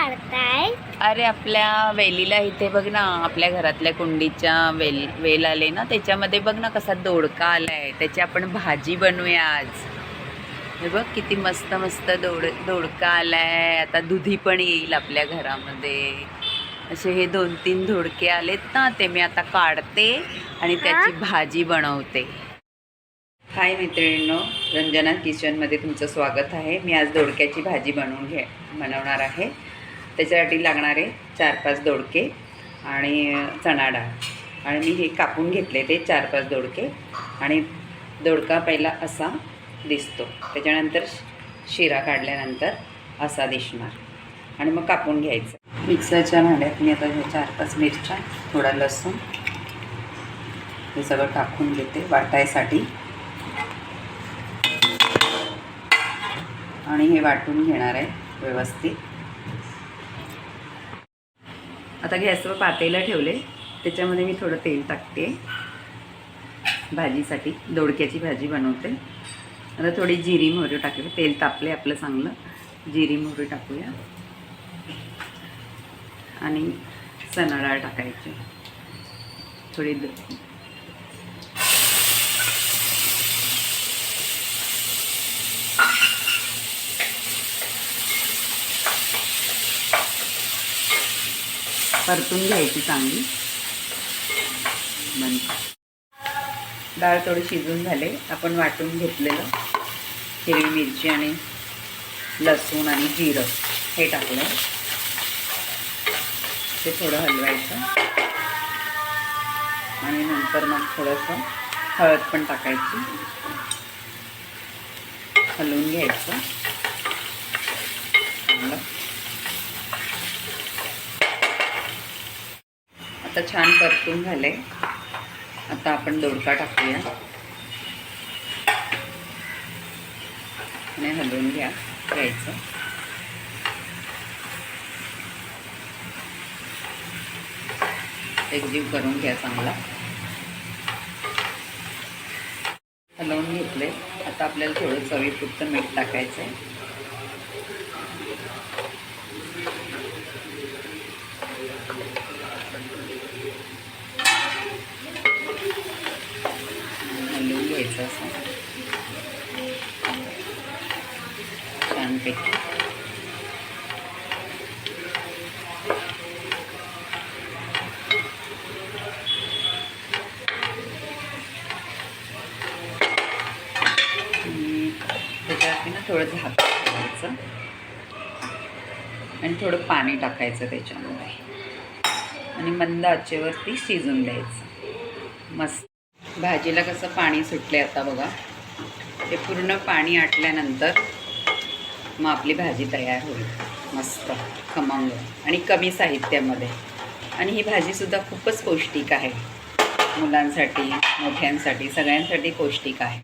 काढताय. अरे आपल्या वेलीला इथे बघ ना आपल्या घरातल्या कुंडीच्या वेल वेल आले ना त्याच्यामध्ये बघ ना कसा दोडका आलाय. त्याची आपण भाजी बनवूया आज. हे बघ किती मस्त मस्त दोड दोडका आलाय. आता दुधी पण येईल आपल्या घरामध्ये. असे हे दोन तीन दोडके आलेत ना ते मी आता काढते आणि त्याची भाजी बनवते. हाय मैत्रिणींनो रंजना किचनमध्ये तुमचं स्वागत आहे. मी आज दोडक्याची भाजी बनवून घे बनवणार आहे. त्याच्यासाठी लागणारे चार पाच दोडके आणि चणा डाळ आणि मी हे कापून घेतले ते चार पाच दोडके. आणि दोडका पहिला असा दिसतो. त्याच्यानंतर शिरा काढल्यानंतर असा दिसणार. आणि मग कापून घ्यायचं. मिक्सरच्या भांड्यात मी आता हे चार पाच मिरच्या थोडा लसूण हे सगळं टाकून घेते वाटायसाठी. आणि हे वाटून घेणार आहे व्यवस्थित. आता गॅसवर पातेला ठेवले. त्याच्यामध्ये मी थोडं तेल टाकते. भाजीसाठी दोडक्याची भाजी बनवते. आता थोडी जिरी मोहरी टाकते. तेल तापले आपलं चांगलं. जिरी मोहरी टाकूया. आणि चणा डाळ टाकायची. थोडी परतून घ्यायची चांगली. डाळ थोडी शिजून झाले. आपण वाटून घेतलेलं हिरवी मिरची आणि लसूण आणि जिरं हे टाकलं ते थोडं हलवायचं. आणि नंतर मग थोडंसं हळद पण टाकायची. हलवून घ्यायचं. आता छान परतून झाले आता आपण दोडका टाकूया. आणि हलवून घ्या घ्यायचं. एकजीव करून घ्या चांगला. हलवून घेतले आता आपल्याला थोडं चवीपुरतं मीठ टाकायचं आहे हलवून घ्यायचं असं छानपैकी त्याच्यावरती ना थोडं झाक ठेवायचं. आणि थोडं पाणी टाकायचं त्याच्यामध्ये. आणि मंद आचेवरती शिजून द्यायचं. मस्त. भाजीला कसं पाणी सुटले आता बघा. ते पूर्ण पाणी आटल्यानंतर मग आपली भाजी तयार होईल. मस्त खमंग आणि कमी साहित्यामध्ये. आणि ही भाजीसुद्धा खूपच पौष्टिक आहे. मुलांसाठी मोठ्यांसाठी सगळ्यांसाठी पौष्टिक आहे.